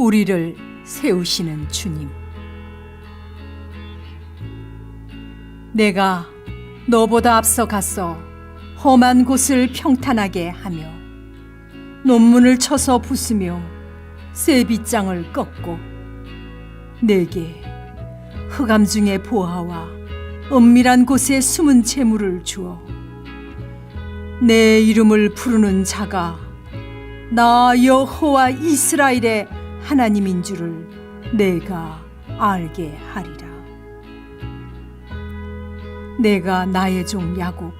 우리를 세우시는 주님. 내가 너보다 앞서 갔어 험한 곳을 평탄하게 하며 논문을 쳐서 부수며 쇠빗장을 꺾고 내게 흑암 중의 보화와 은밀한 곳에 숨은 재물을 주어 내 이름을 부르는 자가 나 여호와 이스라엘의 하나님인 줄을 내가 알게 하리라. 내가 나의 종 야곱,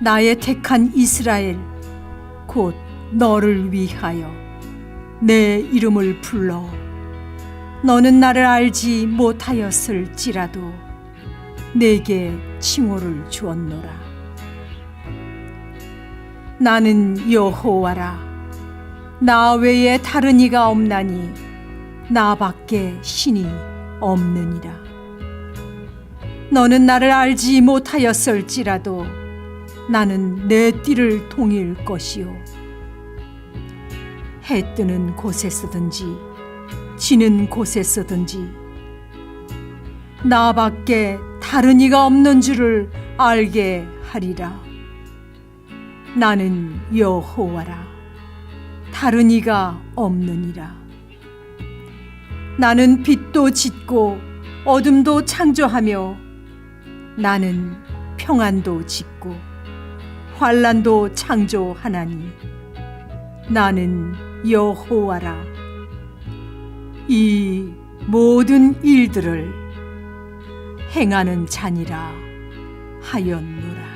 나의 택한 이스라엘, 곧 너를 위하여 내 이름을 불러 너는 나를 알지 못하였을지라도 내게 칭호를 주었노라. 나는 여호와라. 나 외에 다른 이가 없나니 나밖에 신이 없느니라. 너는 나를 알지 못하였을지라도 나는 내 띠를 동일 것이요. 해 뜨는 곳에 서든지 지는 곳에 서든지 나밖에 다른 이가 없는 줄을 알게 하리라. 나는 여호와라. 다른 이가 없느니라. 나는 빛도 짓고 어둠도 창조하며 나는 평안도 짓고 환란도 창조하나니 나는 여호와라. 이 모든 일들을 행하는 자니라 하였노라.